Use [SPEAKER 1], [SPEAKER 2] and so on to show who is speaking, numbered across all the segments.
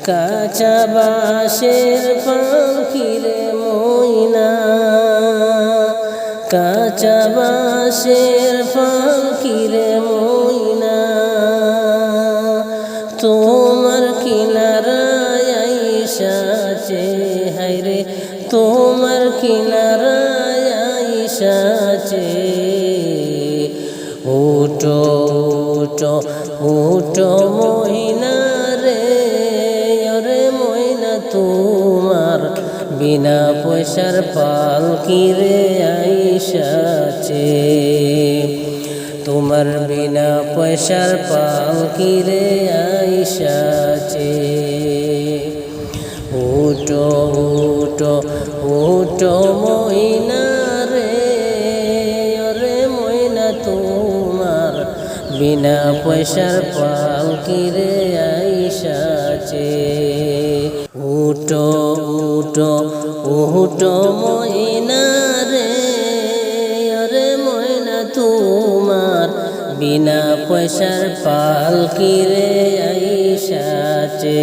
[SPEAKER 1] কাঁচা বাঁশের পাখিরে মইনা কাঁচা বাঁশের পাখিরে মইনা তোমার কিনারায় আইসাছে হাইরে তোমার কিনারায় আইসাছে উটো উটো উটো মইনা বিনা পয়সার পালকি রে আইসাছে তোমার বিনা পয়সার পালকি রে আইসাছে উটো উটো উটো মইনা রে, ওরে মইনা তোমার। বিনা পয়সার পালকি রে আইসাছে উটো উটো উটো মইনা রে ওরে মইনা তোমার বিনা পয়সার পালকি রে আইসাছে।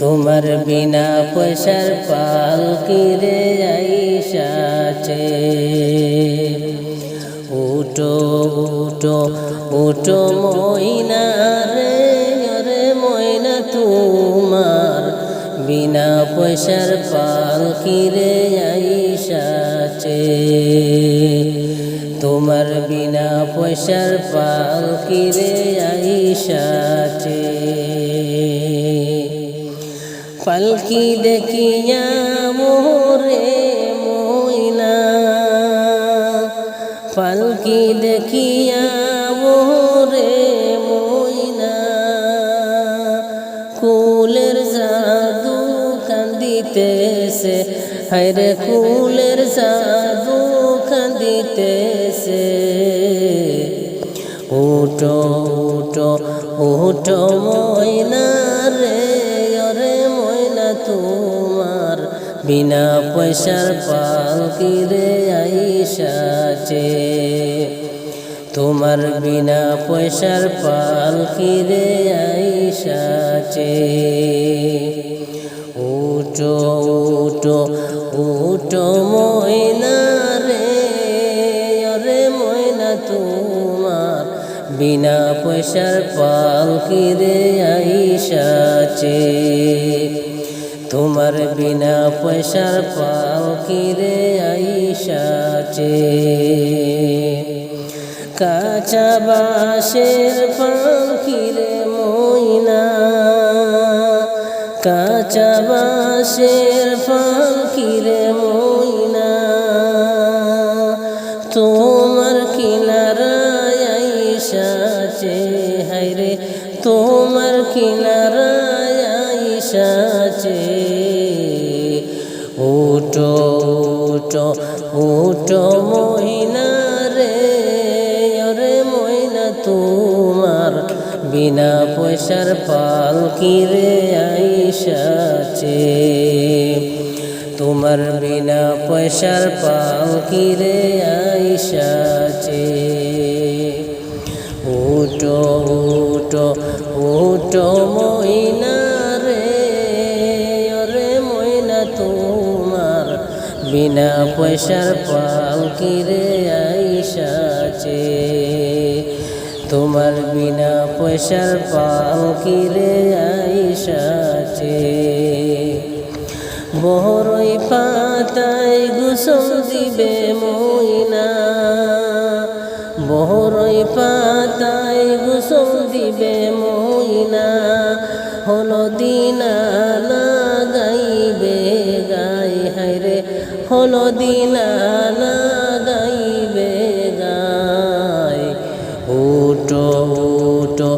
[SPEAKER 1] তোমার বিনা পয়সার পালকি রে আইসাছে। উটো উটো উটো মইনা রে তোমার বিনা পয়সার পালকি রে আইসাছে। তোমার বিনা পয়সার পালকি রে আইসাছে। পালকি দেখিয়া মোরে মইনা পালকি দেখিয়া মোরে হায়রে কুলের জাদু কান্দিতেছে উটো উটো উটো ময়না রে ময়না তোমার। বিনা পয়সার পালকি রে আইসাছে। তোমার বিনা পয়সার পালকি রে আইসাছে। উটো উটো উটো ময়না রে, অরে ময়না তোমার। বিনা পয়সার পালকি রে আইসাছে? তোমার বিনা পয়সার পালকি রে আইসাছে? কাঁচা বাঁশের পাখি রে মইনা কাঁচা বাঁশের পাখি আইসাছে উটো উটো উটো মইনা রে, ওরে মইনা তোমার বিনা পয়সার পালকি রে আইসাছে তোমার বিনা পয়সার পালকি রে আইসাছে উটো উটো উটো মইনা বিনা পয়সার পালকি রে আইসাছে তোমার বিনা পয়সার পালকি রে আইসাছে বহরই পাতায় গুসল দিবে মইনা বহরই পাতায় গুসল দিবে মইনা হলো দিনা হলো দিনা লাগাইবে গাই উটো উটো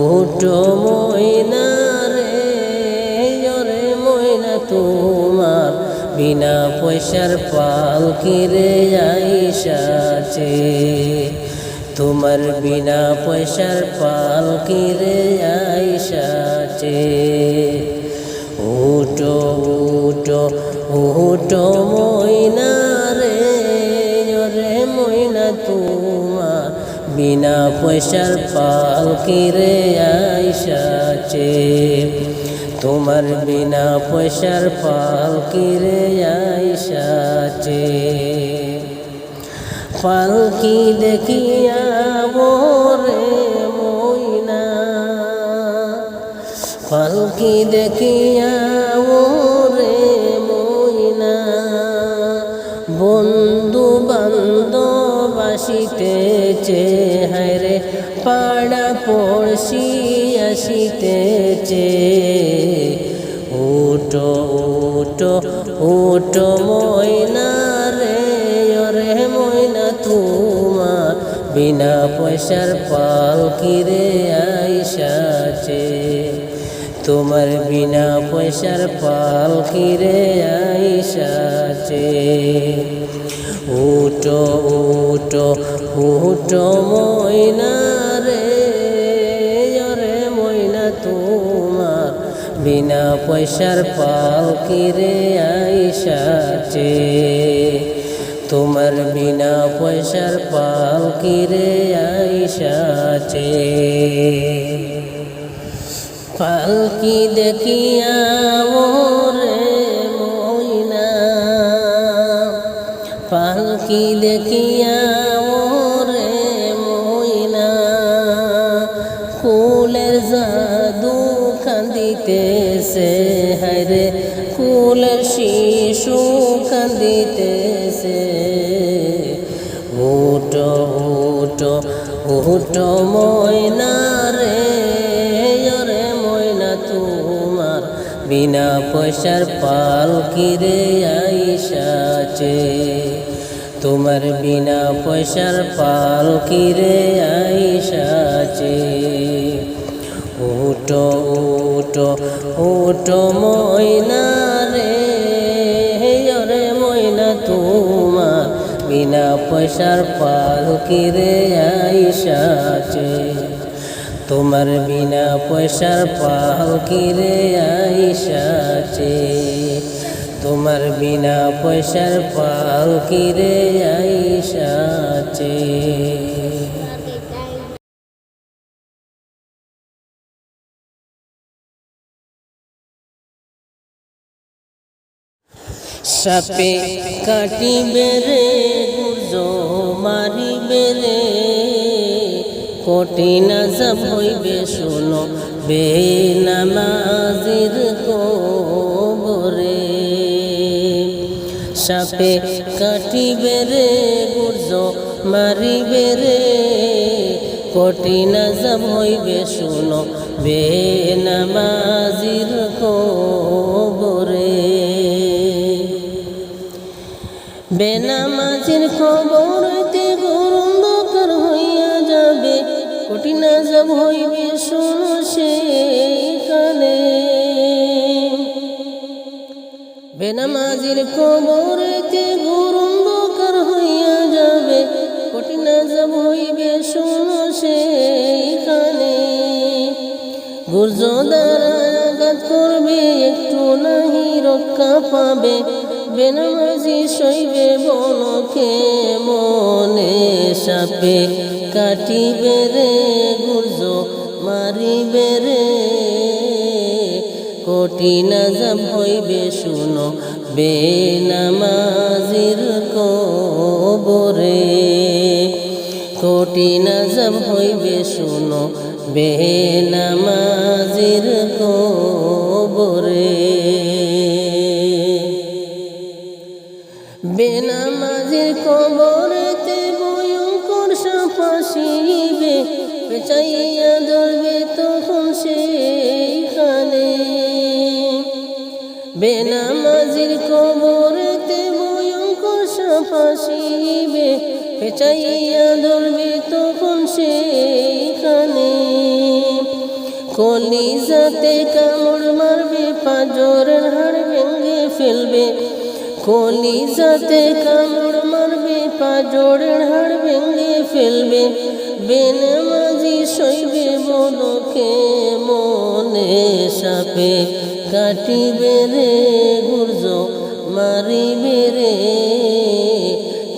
[SPEAKER 1] উটো মইনা রে ওরে মইনা তোমার। বিনা পয়সার পালকি রে আইসাছে তোমার বিনা পয়সার পালকি রে আইসাছে উটো উটো উটো মইনা রে মইনা তোমার। বিনা পয়সার পাল কিরে আইসাছে তোমার বিনা পয়সার পাল কিরে আইসাছে পালকি দেখিয়া মোরে মইনা পালকি দেখিয়া আসিতেছে উটো উটো উটো ময়না রে, ওরে ময়না তোমার। বিনা পয়সার পাল কিরে আইসাছে তোমার বিনা পয়সার পাল কিরে আইসাছে উটো উটো উটো ময়না বিনা পয়সার পাল কিরে আইসাছে তোমার বিনা পয়সার পাল কিরে আইসাছে পালকি দেখিয়া মোরে মইনা পালকি দেখিয়া শিশু কান্দিতেছে উটো উটো উটো ময়না রে ময়না তোমার বিনা পয়সার পাল কিরে আইসাছে? তোমার বিনা পয়সার পাল কিরে আইসাছে? উটো উটো উটো ময়না পয়সার পাল কিরে আইসাছে তোমার বিনা পয়সার পাল কিরে আইসাছে তোমার বিনা পয়সার পাল কিরে আইসাছে সাপে কাটিবে রে কঠিন সব হইবে, শোনো। বে নামাজির কোবরে সাপে কাটিবে রে গুর্জ মারিবে রে। কঠিন সব হইবে, শোনো। বে নামাজির কোবরে বেনামাজির খবরতে হইবে শুনো সেইখানে বেনামাজির খবরতে গরন্দকর হইয়া যাবে, কঠিন সব হইবে শুনো সেইখানে গুর্জ দ্বারা আঘাত করবে, একটু নাহি রক্ষা পাবে। বেনামাজি শৈবে বনকে, মনে সাপে কাটিবে রে, গুর্জ মারিবে রে। কঠিন যাব হইবে শুনো, বেনামাজির কবরে। কঠিন যাব হইবে শুনো, বেনামাজির কবরে। পেঁচাইয়া ধরবে তখন সেইখানে। বেনামাজির কবরেতে ভয়ঙ্কর সাপাশিবে পেঁচাইয়া ধরবে তখন সেইখানে। কলিজাতে কামড় মারবে, পাজরের হাড় ভেঙে ফেলবে। কলিজাতে কামড় মারবে, পাজরের হাড় ভেঙে ফেলবে। বেনামাজি বলকে মনে সাপে কাটিবে রে গুর্জ, মারিবে রে।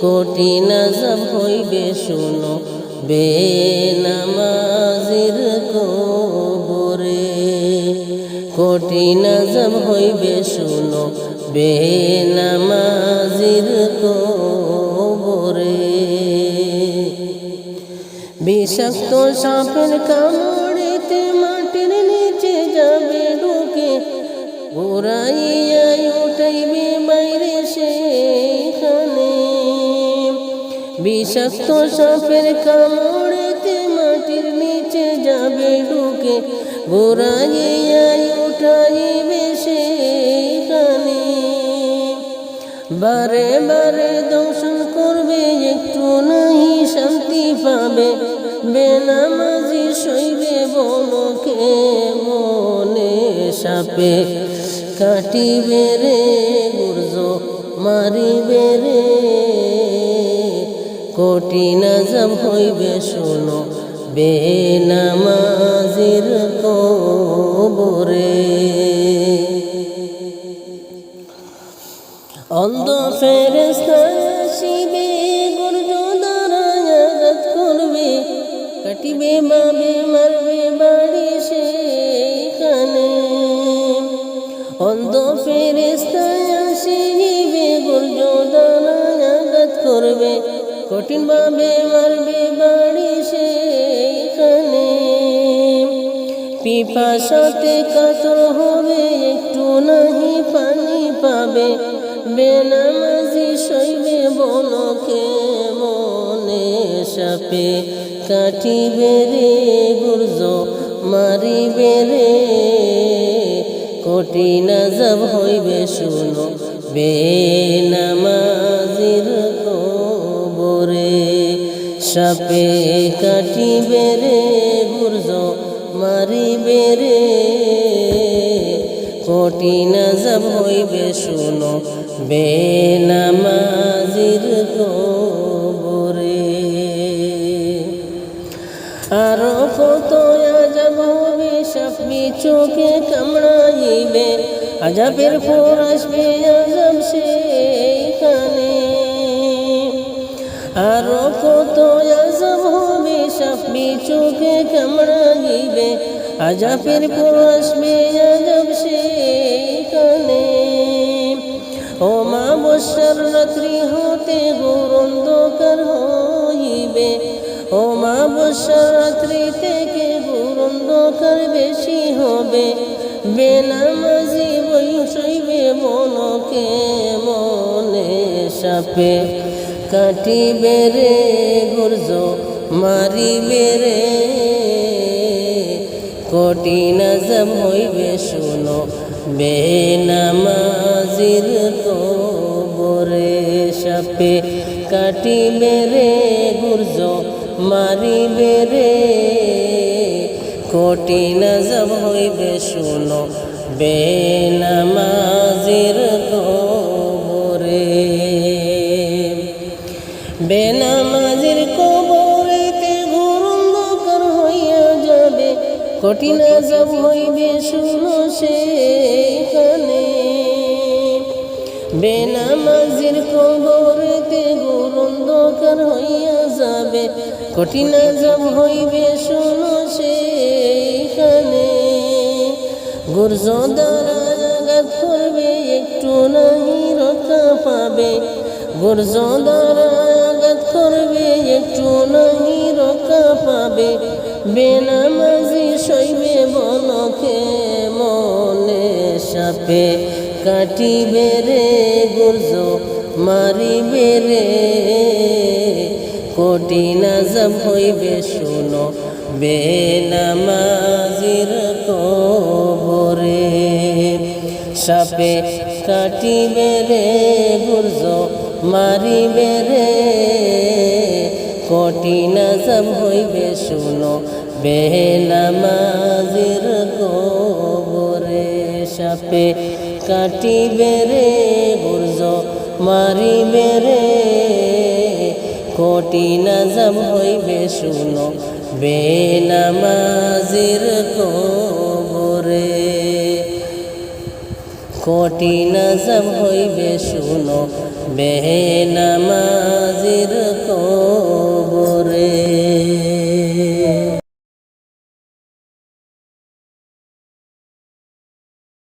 [SPEAKER 1] কঠিন যাব হইবে, শুনো, বেনামাজির কবরে। কঠিন আজব হইবে, শুনো, বেনামাজির কবরে। বিষাক্ত সাপের কামড়েতে মাটির নিচে যাবে ঢুকে ঘোরাইয়া উঠাইবে বাইরে সেখানে বিষাক্ত সাপের কামড়েতে মাটির নিচে যাবে ঢুকে ঘোরাইয়া উঠাইবে সেখানে বারে বারে দংশন করবে, একটু নাহি শান্তি পাবে। বেনামাজি সইবে বনকে মনে সাপে কাটিবে রে গুর্জ মারিবে রে। কঠিন আজব হইবে, শোনো বেনামাজির কবরে। অন্ধ ফেরেস্তা কঠিন ভাবে মারবে বাড়ি সেখানে পিপাসাতে কাতর হবে একটু নাহি পানি পাবে। বেনামাজি সইবে বনকে মনে সাপে। কাটিবে রে গুর্জ, মারিবে রে। কঠিন আজব হইবে শুনো বেনামাজির সাপে কাটিবে রে গুর্জ মারিবে রে। কঠিন আজব হইবে, শুনো, বেনামাজির কবরে। আরও কত আজব হবে সাপি চোখে কামড়াইবে আজাবের পর আসবে আজব সেখানে আরও কত আজব হবে চোখে কামড়াইবে আজাবের পর আসবে আজব সেখানে ও মা বর্ষার রাত্রি হতে গৌরন্ধকার হইবে। ও মা বর্ষার রাত্রি থেকে গৌরন্ধকার বেশি হবে। বেনামাজি বই সইবে মনকে মনে সাপে। কাটিবে রে গুর্জ মারিবে রে কঠিন আজব হইবে শুনো, বেনামাজির কবরে সাপে। কাটি রে গুর্জ মারিবে রে কঠিন আজব হইবে শুনো, বেনামাজির কঠিন আজব হইবে, শুনো সেখানে বেনামাজির কবরেতে ঘুরন্ধকার হইয়া যাবে, কঠিন আজব হইবে, শুনো সেখানে গুর্জ দ্বারা আঘাত করবে, একটু নাহি রক্ষা পাবে। গুর্জ দ্বারা আঘাত করবে, একটু নাহি রক্ষা পাবে। বেনামাজি বনকে মনে সাপে কাটিবে রে গুর্জ মারিবে রে। কঠিন আজব হইবে শুনো বেনামাজির কবরে। সাপে কাটিবে রে গুর্জ মারিবে রে। কঠিন আজব হইবে শুনো বেনামাজির কবরে সাপে কাটিবে রে গুর্জ মারিবে রে। কঠিন আজব হইবে শুনো, বেনামাজির কবরে। কঠিন আজব হইবে শুনো, বেনামাজির কবরে।